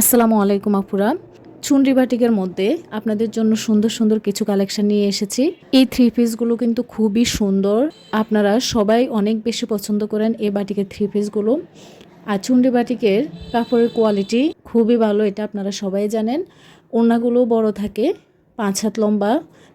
আসসালামু আলাইকুম আপুরা। চুনরি বাটিকের মধ্যে আপনাদের জন্য সুন্দর সুন্দর কিছু কালেকশন নিয়ে এসেছি। এই থ্রি পিসগুলো কিন্তু খুবই সুন্দর। আপনারা সবাই অনেক বেশি পছন্দ করেন এই বাটিকের থ্রি পিসগুলো আর চুনরি বাটিকের কাপড়ের কোয়ালিটি খুবই ভালো, এটা আপনারা সবাই জানেন। ওড়নাগুলো বড় থাকে, পাঁচ হাত লম্বা,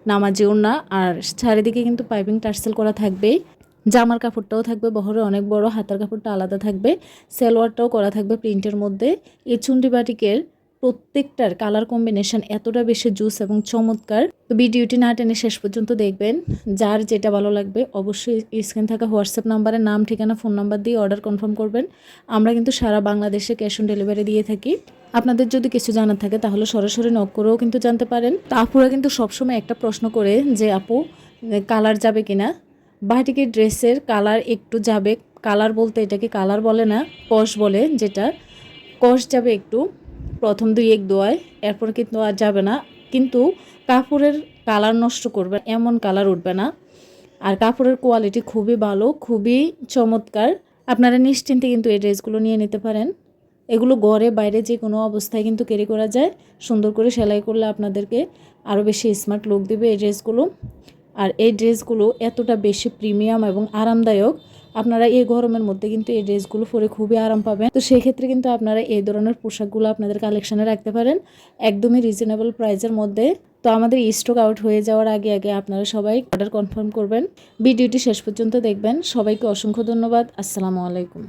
নামাজি ওড়না। আর চারিদিকে কিন্তু পাইপিং টার্সেল করা থাকবেই। জামার কাপড়টাও থাকবে বহরে, অনেক বড়। হাতার কাপড়টা আলাদা থাকবে। সেলোয়ারটাও করা থাকবে প্রিন্টের মধ্যে। এই চুন্ডি বাটিকের প্রত্যেকটার কালার কম্বিনেশন এতটা বেশি জুস এবং চমৎকার। তো ভিডিওটি না টেনে শেষ পর্যন্ত দেখবেন। যার যেটা ভালো লাগবে অবশ্যই স্ক্রিন থাকা হোয়াটসঅ্যাপ নাম্বারে নাম, ঠিকানা, ফোন নাম্বার দিয়ে অর্ডার কনফার্ম করবেন। আমরা কিন্তু সারা বাংলাদেশে ক্যাশ অন ডেলিভারি দিয়ে থাকি। আপনাদের যদি কিছু জানার থাকে তাহলে সরাসরি নক করেও কিন্তু জানতে পারেন। তা আপুরা কিন্তু সবসময় একটা প্রশ্ন করে যে, আপু কালার যাবে কিনা? বাটিকের ড্রেসের কালার একটু যাবে, কালার বলতে এটাকে কালার বলে না, কষ বলে যেটা। কষ যাবে একটু, প্রথম দুই এক দোয়ায়, এরপর কিন্তু আর যাবে না। কিন্তু কাপড়ের কালার নষ্ট করবে, এমন কালার উঠবে না। আর কাপড়ের কোয়ালিটি খুবই ভালো, খুবই চমৎকার। আপনারা নিশ্চিন্তে কিন্তু এই ড্রেসগুলো নিয়ে নিতে পারেন। এগুলো ঘরে বাইরে যে কোনো অবস্থায় কিন্তু ক্যারি করা যায়। সুন্দর করে সেলাই করলে আপনাদেরকে আরও বেশি স্মার্ট লুক দেবে এই ড্রেসগুলো। আর এই ড্রেসগুলো এতটা বেশি প্রিমিয়াম এবং আরামদায়ক, আপনারা এই গরমের মধ্যে কিন্তু এই ড্রেসগুলো পরে খুবই আরাম পাবেন। তো সেক্ষেত্রে কিন্তু আপনারা এই ধরনের পোশাকগুলো আপনাদের কালেকশনে রাখতে পারেন একদমই রিজনেবল প্রাইসের মধ্যে। তো আমাদের স্টক আউট হয়ে যাওয়ার আগে আগে আপনারা সবাই অর্ডার কনফার্ম করবেন। ভিডিওটি শেষ পর্যন্ত দেখবেন। সবাইকে অসংখ্য ধন্যবাদ। আসসালামু আলাইকুম।